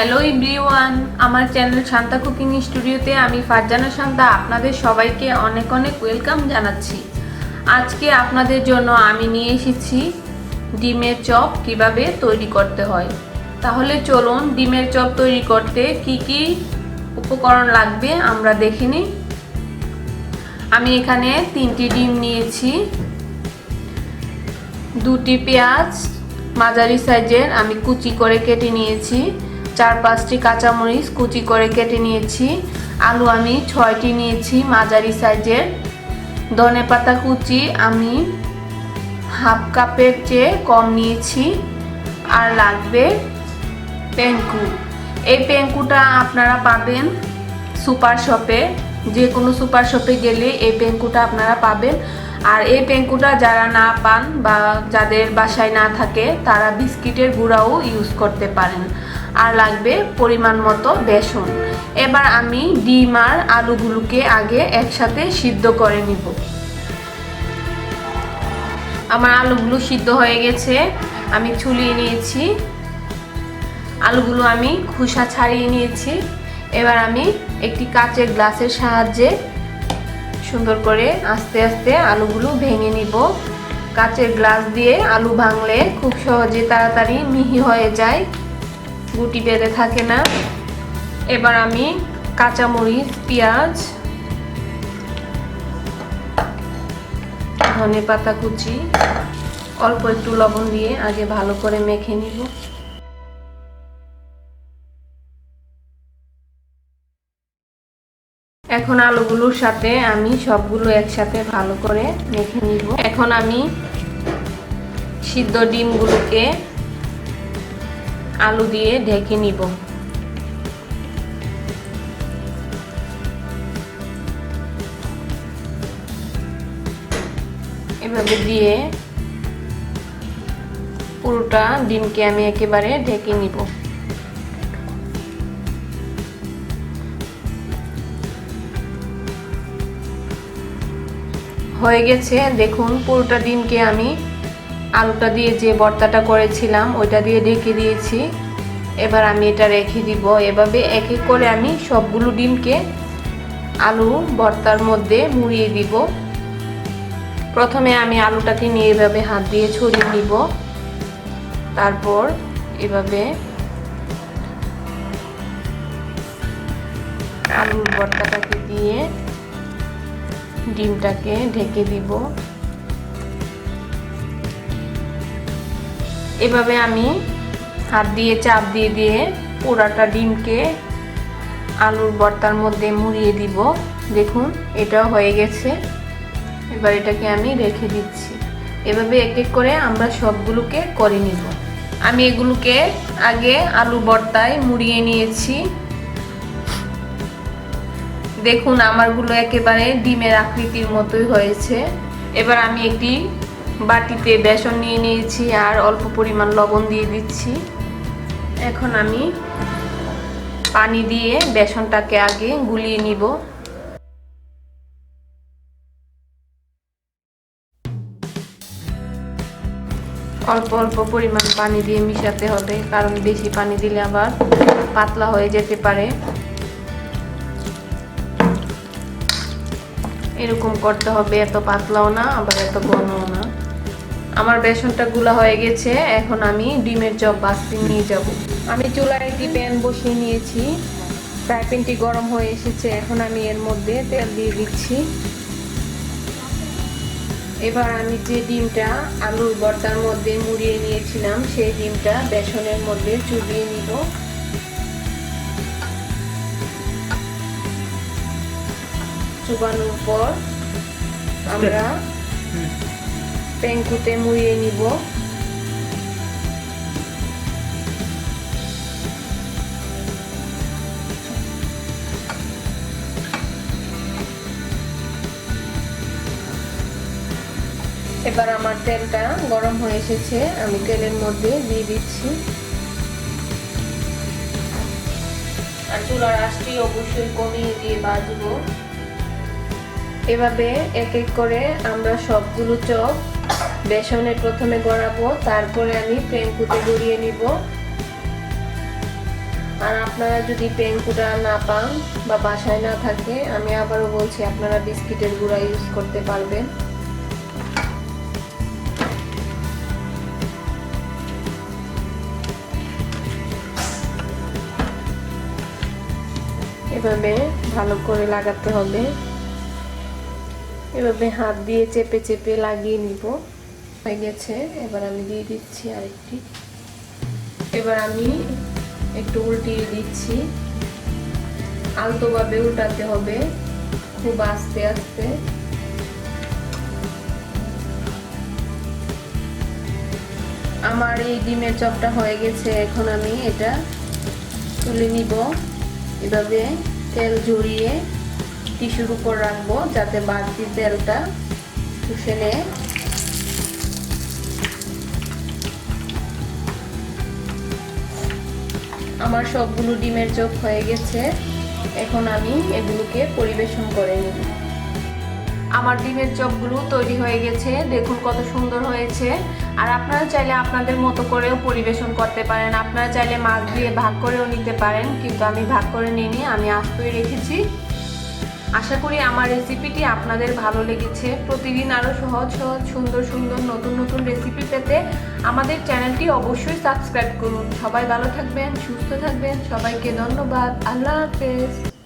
Hello everyone আমার channel Shanta cooking স্টুডিওতে আমি ফারজানা শান্তা। আপনাদের সবাইকে অনেক অনেক ওয়েলকাম জানাচ্ছি। আজকে আপনাদের জন্য আমি নিয়ে এসেছি ডিমের চপ কীভাবে তৈরি করতে হয়। তাহলে চলুন ডিমের চপ তৈরি করতে কি কি উপকরণ লাগবে আমরা দেখে নিই। আমি এখানে তিনটি ডিম নিয়েছি। দুটি পেঁয়াজ, মাঝারি সাইজের আমি কুচি করে কেটে নিয়েছি। চার পাঁচটি কাঁচামরিচ কুচি করে কেটে নিয়েছি। আলু আমি ছয়টি নিয়েছি মাঝারি সাইজের। ধনে পাতা কুচি আমি হাফ কাপের চেয়ে কম নিয়েছি। আর লাগবে পেঙ্কু। এই পেঙ্কুটা আপনারা পাবেন সুপার শপে। যে কোনো সুপার শপে গেলে এই পেঙ্কুটা আপনারা পাবেন। আর এই পেঙ্কুটা যারা না পান বা যাদের বাসায় না থাকে, তারা বিস্কিটের গুঁড়াও ইউজ করতে পারেন। আর লাগবে পরিমাণ মতো বেসন। এবার আমি ডিম আর আলুগুলোকে আগে একসাথে সিদ্ধ করে নিব। আমার আলুগুলো সিদ্ধ হয়ে গেছে, আমি ছুলিয়ে নিয়েছি। আলুগুলো আমি খোসা ছাড়িয়ে নিয়েছি। এবার আমি একটি কাচের গ্লাসের সাহায্যে সুন্দর করে আস্তে আস্তে আলুগুলো ভেঙে নিব। কাচের গ্লাস দিয়ে আলু ভাঙলে খুব সহজে তাড়াতাড়ি মিহি হয়ে যায়। গুটি বেঁধে থাকে না। এবার আমি কাঁচামরিচ, পেঁয়াজ, ধনে পাতা কুচি, অল্প একটু লবণ দিয়ে আগে ভালো করে মেখে নিব। এখন আলুগুলোর সাথে আমি সবগুলো একসাথে ভালো করে মেখে নিব। এখন আমি সিদ্ধ ডিমগুলোকে আলু দিয়ে ঢেকে নিব। এভাবে দিয়ে পুরোটা ডিমকে আমি একেবারে ঢেকে নিব। হয়ে গেছে, দেখুন পুরোটা ডিমকে আমি আলুটা দিয়ে যে ভর্তাটা করেছিলাম, ওইটা দিয়ে ঢেকে দিয়েছি। এবার আমি এটা রেখে দিব। এভাবে এক এক করে আমি সবগুলো ডিমকে আলু ভর্তার মধ্যে মুড়িয়ে দিব। প্রথমে আমি আলুটাকে নিয়ে এভাবে হাত দিয়ে ছড়িয়ে নিব। তারপর এভাবে আলুর ভর্তাটাকে দিয়ে ডিমটাকে ঢেকে দিব। এভাবে আমি হাত দিয়ে, চাপ দিয়ে দিয়ে পোড়াটা ডিমকে আলুর ভর্তার মধ্যে মুড়িয়ে দিব। দেখুন, এটাও হয়ে গেছে। এবার এটাকে আমি রেখে দিচ্ছি। এভাবে এক এক করে আমরা সবগুলোকে করে নিব। আমি এগুলোকে আগে আলু ভর্তায় মুড়িয়ে নিয়েছি। দেখুন, আমারগুলো একেবারে ডিমের আকৃতির মতোই হয়েছে। এবার আমি একটি বাটিতে বেসন নিয়ে নিয়েছি আর অল্প পরিমাণ লবণ দিয়ে দিচ্ছি। এখন আমি পানি দিয়ে বেসনটাকে আগে গুলিয়ে নিব। অল্প অল্প পরিমাণ পানি দিয়ে মিশাতে হবে, কারণ বেশি পানি দিলে আবার পাতলা হয়ে যেতে পারে। এরকম করতে হবে, এত পাতলাও না, আবার এত ঘনও না। আমার বেসনটা গুলা হয়ে গেছে, এখন আমি ডিমের চপ বাস্তি নিয়ে যাব। আমি চুলায় একটি প্যান বসিয়ে নিয়েছি। ফ্রাই প্যানটি গরম হয়ে এসেছে, এখন আমি এর মধ্যে তেল দিয়ে দিচ্ছি। এবার আমি যে ডিমটা আলুর বর্তার মধ্যে মুড়িয়ে নিয়েছিলাম, সেই ডিমটা বেসনের মধ্যে চুবিয়ে নিব। চুবানোর পর আমরা পেঙ্কুতে মুড়িয়ে নিব এবার আমার তেলটা গরম হয়ে এসেছে আমি তেলের মধ্যে দিয়ে দিচ্ছি আর চুলার আঁচটি অবশ্যই কমিয়ে দিয়ে বাজবো এভাবে এক এক করে আমরা সবগুলো চপ বেসনে প্রথমে গড়াবো, তারপরে আমি পেঙ্কুতে গড়িয়ে নিব। আর আপনারা যদি পেনকুটা না পান বা বাসায় না থাকে, আমি আবারও বলছি, আপনারা বিস্কিটের গুঁড়া ইউজ করতে পারবেন। এভাবে ভালো করে লাগাতে হবে। এভাবে হাত দিয়ে চেপে চেপে লাগিয়ে নিব। হয়ে গেছে। এবার আমি দিয়ে দিচ্ছি আরেকটি। এবার আমি একটু উল্টিয়ে দিচ্ছি। আলতোভাবে উল্টাতে হবে। খুব আস্তে আস্তে। আমার এই ডিমের চপটা হয়ে গেছে। এখন আমি এটা তুলে নিব। এভাবে তেল ঝরিয়ে টিস্যুর উপর রাখব যাতে বাড়তি তেলটা শুষে নেয়। আমার সবগুলো ডিমের চোখ হয়ে গেছে। এখন আমি এগুলোকে পরিবেশন করে নিই আমার ডিমের চপগুলো তৈরি হয়ে গেছে, দেখুন কত সুন্দর হয়েছে। আর আপনারা চাইলে আপনাদের মতো করেও পরিবেশন করতে পারেন। আপনারা চাইলে মাছ দিয়ে ভাগ করেও নিতে পারেন, কিন্তু আমি ভাগ করে নিইনি, আমি আস্তই রেখেছি। আশা করি আমার রেসিপিটি আপনাদের ভালো লেগেছে। প্রতিদিন আরও সহজ সহজ, সুন্দর সুন্দর নতুন নতুন রেসিপি পেতে আমাদের চ্যানেলটি অবশ্যই সাবস্ক্রাইব করুন। সবাই ভালো থাকবেন, সুস্থ থাকবেন, সবাইকে ধন্যবাদ। আল্লাহ হাফেজ।